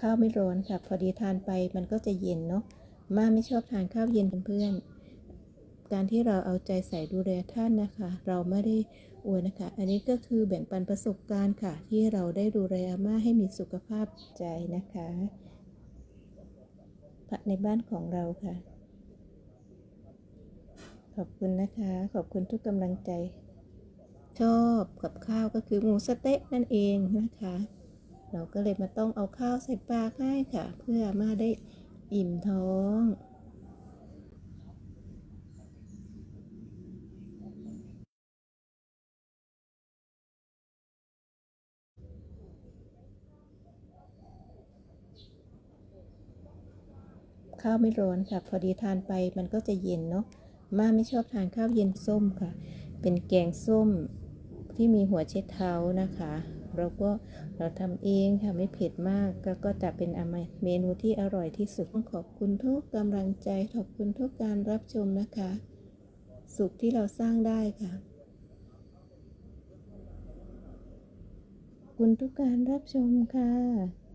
ข้าวไม่ร้อนค่ะ พอดีทานไปมันก็จะเย็นเนาะม่าไม่ชอบทานข้าวเย็นเพื่อนการที่เราเอาใจใส่ดูแลท่านนะคะ เราไม่ได้อวยนะคะ อันนี้ก็คือแบ่งปันประสบการณ์ค่ะ ที่เราได้ดูแลอาม่าให้มีสุขภาพใจนะคะในบ้านของเราค่ะ ขอบคุณนะคะ ขอบคุณทุกกำลังใจ ชอบกับข้าวก็คือหมูสเต๊ะนั่นเองนะคะ เราก็เลยมาต้องเอาข้าวใส่ปากให้ค่ะ เพื่อมาได้อิ่มท้องข้าวไม่ร้อนค่ะ พอดีทานไปมันก็จะเย็นเนาะม่าไม่ชอบทานข้าวเย็นส้มค่ะ เป็นแกงส้มที่มีหัวเช็ดเท้านะคะ เราก็เราทำเองค่ะไม่เผ็ดมากก็ก็จะเป็นเมนูที่อร่อยที่สุดต้องขอบคุณทุกกำลังใจขอบคุณทุกการรับชมนะคะ สุขที่เราสร้างได้ค่ะขอบคุณทุกการรับชมค่ะ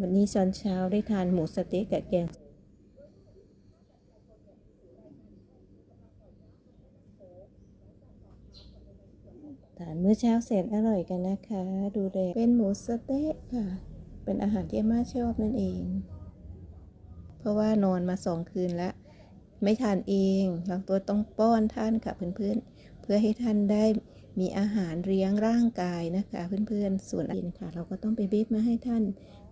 วันนี้ตอนเช้าได้ทานหมูสเต๊กกับแกงทานมื้อเช้าเสร็จอร่อยกันนะคะ ดูแลเป็นหมูสเต๊กค่ะ เป็นอาหารที่อาม่าชอบนั่นเอง เพราะว่านอนมาสองคืนแล้ว ไม่ทานเองบางตัวต้องป้อนท่านค่ะเพื่อนๆ เพื่อให้ท่านได้มีอาหารเลี้ยงร่างกายนะคะ เพื่อนๆ ส่วนอินค่ะ เราก็ต้องไปบีบมาให้ท่าน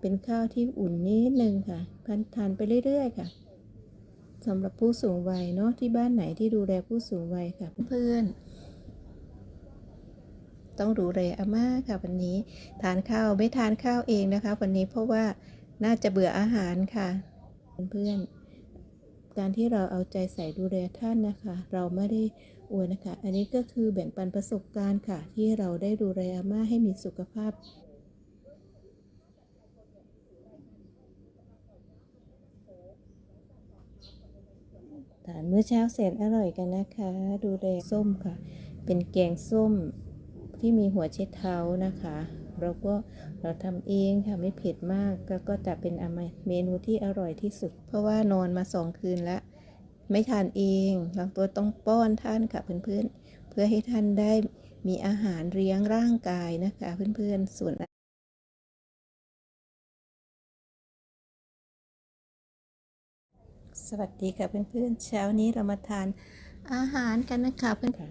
เป็นข้าวที่อุ่นนิดนึงค่ะพันทานไปเรื่อยๆค่ะสำหรับผู้สูงวัยเนาะที่บ้านไหนที่ดูแลผู้สูงวัยค่ะเพื่อนต้องดูแลอาม่าค่ะวันนี้ทานข้าวไม่ทานข้าวเองนะคะ วันนี้เพราะว่าน่าจะเบื่ออาหารค่ะ เพื่อนการที่เราเอาใจใส่ดูแลท่านนะคะ เราไม่ได้อวยนะคะ อันนี้ก็คือแบ่งปันประสบการณ์ค่ะ ที่เราได้ดูแลอาม่าให้มีสุขภาพานมื้อเช้าเสร็จอร่อยกันนะคะ ดูแลส้มค่ะ เป็นแกงส้มที่มีหัวเช็ดเท้านะคะเราก็เราทำเองค่ะไม่เผ็ดมากก็ก็จะเป็นเมนูที่อร่อยที่สุด เพราะว่านอนมาสองคืนแล้ว ไม่ทานเองบาตัวต้องป้อนท่านค่ะเพื่อนๆเพื่อให้ท่านได้มีอาหารเลี้ยงร่างกายนะคะ เพื่อนๆส่วน สวัสดีค่ะเพื่อนๆ เช้านี้เรามาทานอาหารกันนะคะเพื่อนค่ะ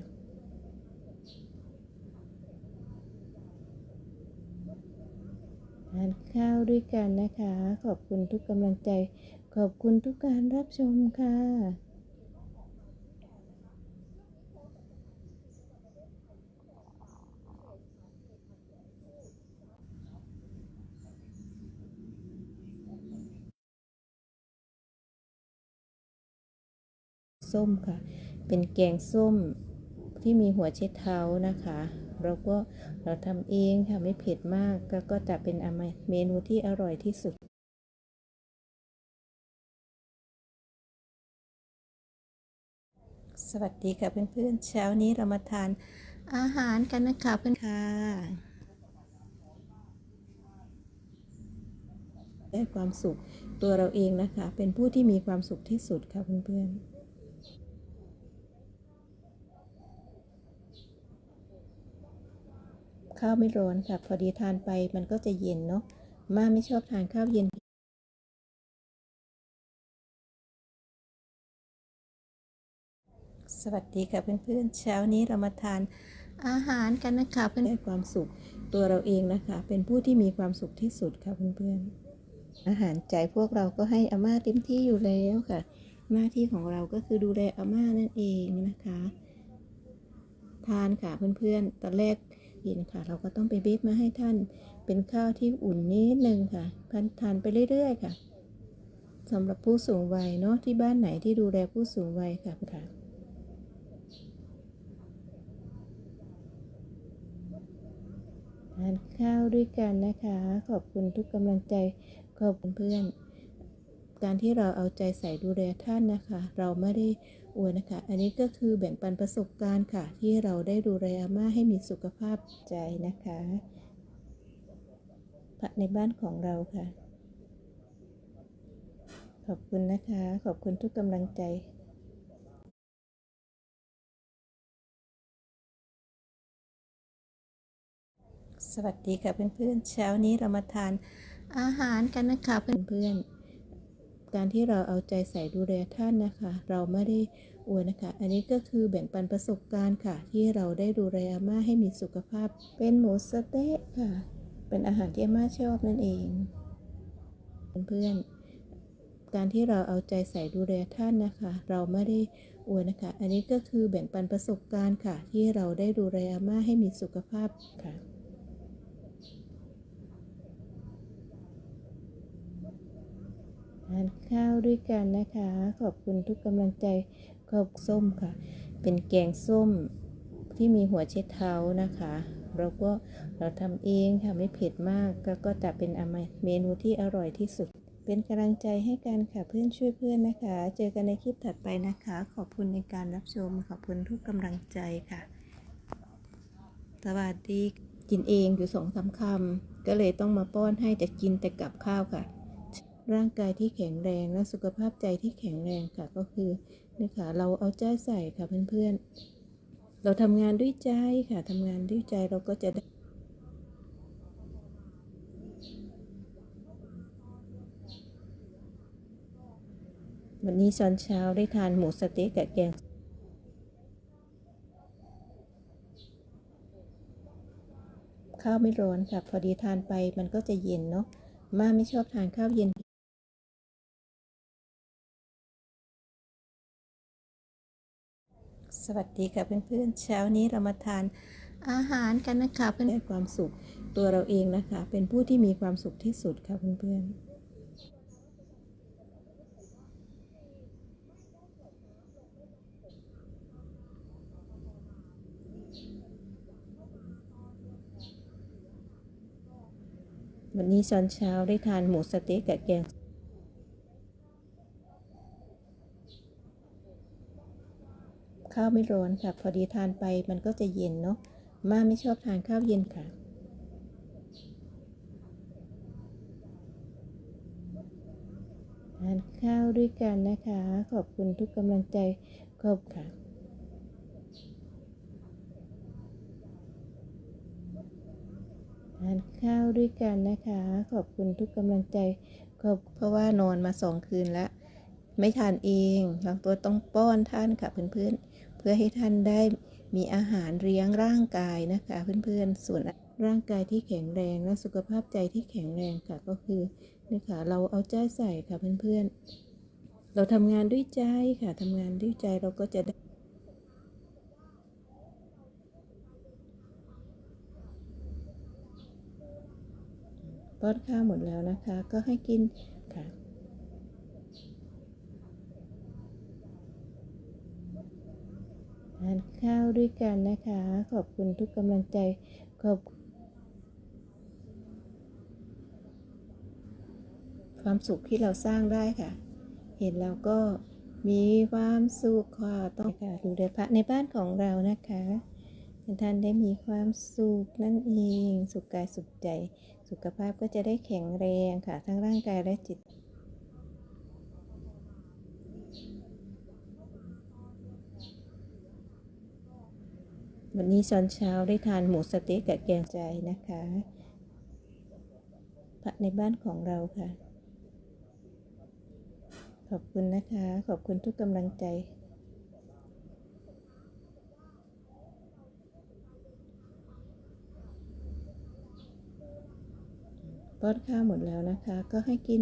ทานข้าวด้วยกันนะคะ ขอบคุณทุกกำลังใจ ขอบคุณทุกการรับชมค่ะ ส้มค่ะ เป็นแกงส้มที่มีหัวเช็ดเท้านะคะ เราก็เราทำเองค่ะไม่เผ็ดมากก็ก็จะเป็นเมนูที่อร่อยที่สุดสวัสดีค่ะเพื่อนๆ เช้านี้เรามาทานอาหารกันนะคะเพื่อนค่ะได้ความสุขตัวเราเองนะคะ เป็นผู้ที่มีความสุขที่สุดค่ะเพื่อนๆ ข้าวไม่ร้อนค่ะ พอดีทานไปมันก็จะเย็นเนาะม่าไม่ชอบทานข้าวเย็นสวัสดีค่ะเพื่อนๆ เช้านี้เรามาทานอาหารกันนะคะเพื่อได้ความสุขตัวเราเองนะคะ เป็นผู้ที่มีความสุขที่สุดค่ะเพื่อนๆ อาหารใจพวกเราก็ให้อาม่าเต็มที่อยู่แล้วค่ะ หน้าที่ของเราก็คือดูแลอาม่านั่นเองนะคะ ทานค่ะเพื่อนๆ ตอนแรก เย็นค่ะ เราก็ต้องไปบีบมาให้ท่าน เป็นข้าวที่อุ่นนิดนึงค่ะพันทานไปเรื่อยๆค่ะสำหรับผู้สูงวัยเนาะที่บ้านไหนที่ดูแลผู้สูงวัยค่ะค่ะทานข้าวด้วยกันนะคะ ขอบคุณทุกกำลังใจขอบคุณเพื่อน การที่เราเอาใจใส่ดูแลท่านนะคะ เราไม่ได้อวยนะคะ อันนี้ก็คือแบ่งปันประสบการณ์ค่ะ ที่เราได้ดูแลอาม่าให้มีสุขภาพใจนะคะพระในบ้านของเราค่ะ ขอบคุณนะคะ ขอบคุณทุกกำลังใจสวัสดีค่ะเพื่อนๆ เช้านี้เรามาทานอาหารกันนะคะเพื่อนๆ การที่เราเอาใจใส่ดูแลท่านนะคะ เราไม่ได้อวยนะคะ อันนี้ก็คือแบ่งปันประสบการณ์ค่ะ ที่เราได้ดูแลอาม่าให้มีสุขภาพ เป็นหมูสเต๊ะค่ะ เป็นอาหารที่อาม่าชอบนั่นเองเพื่อนๆการที่เราเอาใจใส่ดูแลท่านนะคะ เราไม่ได้อวยนะคะ อันนี้ก็คือแบ่งปันประสบการณ์ค่ะ ที่เราได้ดูแลอาม่าให้มีสุขภาพค่ะ ทานข้าวด้วยกันนะคะ ขอบคุณทุกกำลังใจขอบส้มค่ะ เป็นแกงส้มที่มีหัวเช็ดเท้านะคะเราก็เราทำเองค่ะไม่เผ็ดมากก็ก็จะเป็นอาเมนูที่อร่อยที่สุด เป็นกำลังใจให้กันค่ะเพื่อนช่วยเพื่อนนะคะ เจอกันในคลิปถัดไปนะคะ ขอบคุณในการรับชมขอบคุณทุกกำลังใจค่ะ สวัสดีกินเองอยู่สองสาคำก็เลยต้องมาป้อนให้แต่กินแต่กับข้าวค่ะ ร่างกายที่แข็งแรงและสุขภาพใจที่แข็งแรงค่ะก็คือนี่ค่ะเราเอาใจใส่ค่ะเพื่อนๆ เราทำงานด้วยใจค่ะทำงานด้วยใจเราก็จะได้วันนี้ตอนเช้าได้ทานหมูสเต๊กกับแกงข้าวไม่ร้อนค่ะ พอดีทานไปมันก็จะเย็นเนาะม่าไม่ชอบทานข้าวเย็น สวัสดีค่ะเพื่อนๆ เช้านี้เรามาทานอาหารกันนะคะ เพื่อนความสุขตัวเราเองนะคะ เป็นผู้ที่มีความสุขที่สุดค่ะเพื่อนๆวันนี้ตอนเช้าได้ทานหมูสเต๊กกับแกง ข้าวไม่ร้อนค่ะ พอดีทานไปมันก็จะเย็นเนาะม่าไม่ชอบทานข้าวเย็นค่ะ ทานข้าวด้วยกันนะคะ ขอบคุณทุกกำลังใจขอบค่ะทานข้าวด้วยกันนะคะ ขอบคุณทุกกำลังใจขอบเพราะว่านอนมาสองคืนแล้ว ไม่ทานเองบางตัวต้องป้อนท่านค่ะเพื่อนๆ เพื่อให้ท่านได้มีอาหารเลี้ยงร่างกายนะคะ เพื่อนๆ ส่วนร่างกายที่แข็งแรงและสุขภาพใจที่แข็งแรงค่ะก็คือนี่ค่ะเราเอาใจใส่ค่ะเพื่อนๆ เราทำงานด้วยใจค่ะทำงานด้วยใจเราก็จะได้ป้อนข้าวหมดแล้วนะคะ ก็ให้กินค่ะานข้าวด้วยกันนะคะ ขอบคุณทุกกำลังใจ ขอบความสุขที่เราสร้างได้ค่ะ เห็นแล้วก็มีความสุขค่ะต้องค่ะดูแลพระในบ้านของเรานะคะให้ท่านได้มีความสุขนั่นเอง สุขกายสุขใจ สุขภาพก็จะได้แข็งแรงค่ะ ทั้งร่างกายและจิต วันนี้ตอนเช้าได้ทานหมูสเต๊กกับแกงใจนะคะพระในบ้านของเราค่ะ ขอบคุณนะคะ ขอบคุณทุกกำลังใจ ป้อนข้าวหมดแล้วนะคะ ก็ให้กิน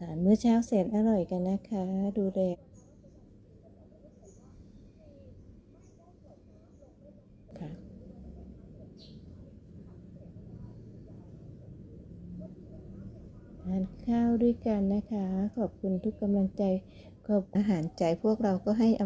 ทานมื้ อเช้าเสร็จอร่อยกันนะคะ ดูแลค่ะทานข้าวด้วยกันนะคะ ขอบคุณทุกกำลังใจขอบอาหารใจพวกเราก็ให้อ